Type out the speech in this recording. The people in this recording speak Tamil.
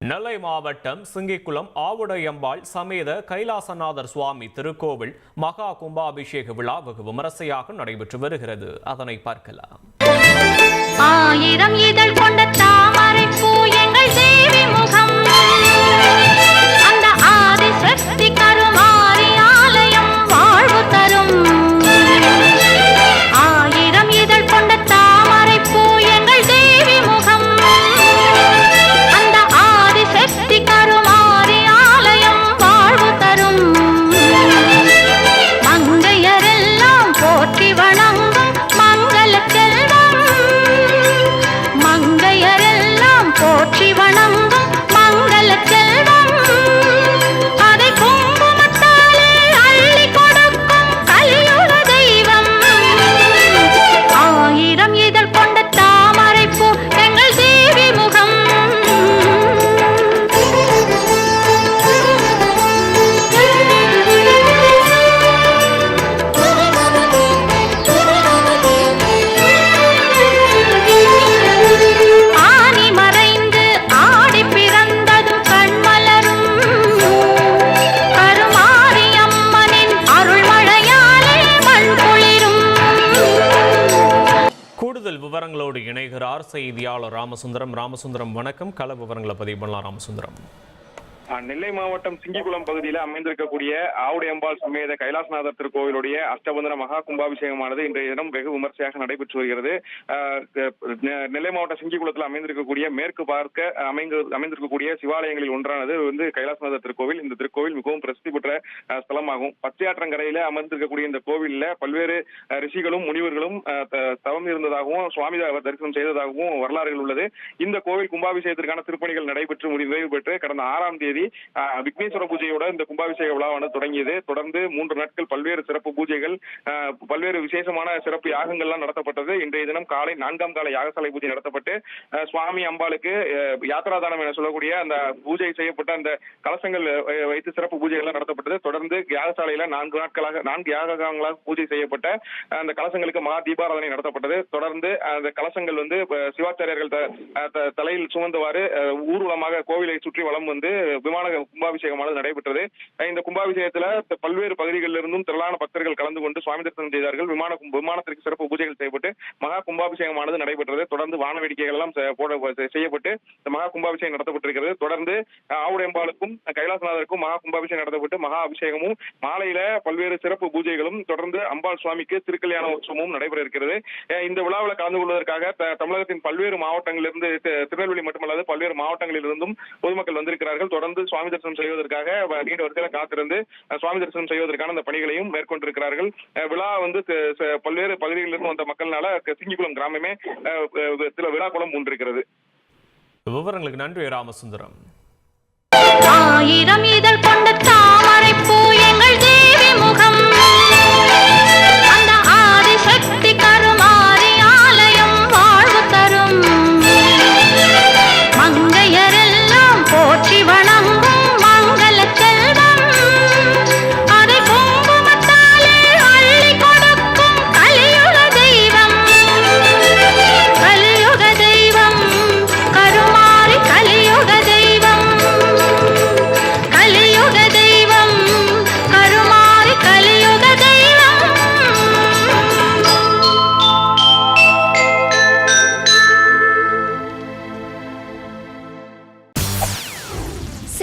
நெல்லை மாவட்டம் சிங்கிக்குளம் ஆவுடையம்பாள் சமேத கைலாசநாதர் சுவாமி திருக்கோவில் மகா கும்பாபிஷேக விழா வெகு விமரிசையாக நடைபெற்று வருகிறது. அதனை பார்க்கலாம். ஆயிரம் இதழ் கொண்ட தாமரை விவரங்களோடு இணைகிறார் செய்தியாளர் ராமசுந்தரம். ராமசுந்தரம் வணக்கம். கள விவரங்களை பதிவு பண்ணலாம் ராமசுந்தரம். நெல்லை மாவட்டம் சிங்கிக்குளம் பகுதியில் அமைந்திருக்கக்கூடிய ஆவுடையம்பாள் சமேத கைலாசநாதர் திருக்கோவிலுடைய அஷ்டபந்தன மகா கும்பாபிஷேகமானது இன்றைய தினம் வெகு விமர்சையாக நடைபெற்று வருகிறது. நெல்லை மாவட்டம் சிங்கிக்குளத்தில் அமைந்திருக்கக்கூடிய மேற்கு பார்க்க அமைந்து அமைந்திருக்கக்கூடிய சிவாலயங்களில் ஒன்றானது வந்து கைலாசநாதர் திருக்கோவில். இந்த திருக்கோவில் மிகவும் பிரசித்தி பெற்ற ஸ்தலமாகும். பச்சையாற்றங்கரையில அமர்ந்திருக்கக்கூடிய இந்த கோவிலில் பல்வேறு ரிஷிகளும் முனிவர்களும் த- தவம் இருந்ததாகவும் சுவாமி தரிசனம் செய்ததாகவும் வரலாறுகள் உள்ளது. இந்த கோவில் கும்பாபிஷேகத்திற்கான திருப்பணிகள் நடைபெற்று முடி- நிறைவு பெற்று கடந்த ஆறாம் தேதி தேதி விக்னேஸ்வர பூஜையோட இந்த கும்பாபிஷேக விழாவானது தொடங்கியது. தொடர்ந்து மூன்று நாட்கள் பல்வேறு சிறப்பு பூஜைகள் பல்வேறு விசேஷமான சிறப்பு யாகங்கள்லாம் நடத்தப்பட்டது. இன்றைய தினம் காலை நான்காம் கால யாகசாலை பூஜை நடத்தப்பட்டு சுவாமி அம்பாளுக்கு யாத்ராதானம் என சொல்லக்கூடிய அந்த பூஜை செய்யப்பட்ட அந்த கலசங்கள் வைத்து சிறப்பு பூஜைகள்லாம் நடத்தப்பட்டது. தொடர்ந்து யாகசாலையில நான்கு நாட்களாக நான்கு யாகங்களாக பூஜை செய்யப்பட்ட அந்த கலசங்களுக்கு மகா தீபாராதனை நடத்தப்பட்டது. தொடர்ந்து அந்த கலசங்கள் வந்து சிவாச்சாரியர்கள் த- த- தலையில் சுமந்தவாறு ஊர்வலமாக கோவிலை சுற்றி வளம் வந்து விமான கும்பாபிஷேகமானது நடைபெற்றது. இந்த கும்பாபிஷேகத்துல பல்வேறு பகுதிகளில் இருந்தும் திரளான பக்தர்கள் கலந்து கொண்டு சுவாமி தரிசனம் செய்தார்கள். விமான விமானத்திற்கு சிறப்பு பூஜைகள் செய்யப்பட்டு மகா கும்பாபிஷேகமானது நடைபெற்றது. தொடர்ந்து வான வேடிக்கைகள் எல்லாம் போட செ- செய்யப்பட்டு இந்த மகா கும்பாபிஷேகம் நடத்தப்பட்டிருக்கிறது. தொடர்ந்து ஆவுடையம்பாளுக்கும் கைலாசநாதருக்கும் மகா கும்பாபிஷேகம் நடத்தப்பட்டு மகா அபிஷேகமும் மாலையில பல்வேறு சிறப்பு பூஜைகளும் தொடர்ந்து அம்பாள் சுவாமிக்கு திருக்கல்யாண உற்சவமும் நடைபெற இருக்கிறது. இந்த விழாவில் கலந்து கொள்வதற்காக த- தமிழகத்தின் பல்வேறு மாவட்டங்களிலிருந்து திருநெல்வேலி மட்டுமல்லாது பல்வேறு மாவட்டங்களிலிருந்தும் பொதுமக்கள் வந்திருக்கிறார்கள். தொடர்ந்து சுவாமி தரிசனம் செய்வதற்காக நீண்ட வரிசையில காத்திருந்து சுவாமி தரிசனம் செய்வதற்கான அந்த பணிகளையும் மேற்கொண்டிருக்கிறார்கள். விழா வந்து பல்வேறு பகுதிகளிலிருந்து வந்த மக்கள்னால சிங்கிக்குளம் கிராமமே சில விழா குளம் மூன்றிருக்கிறது. விவரங்களுக்கு நன்றி ராமசுந்தரம். ஆயிரம் இதழ்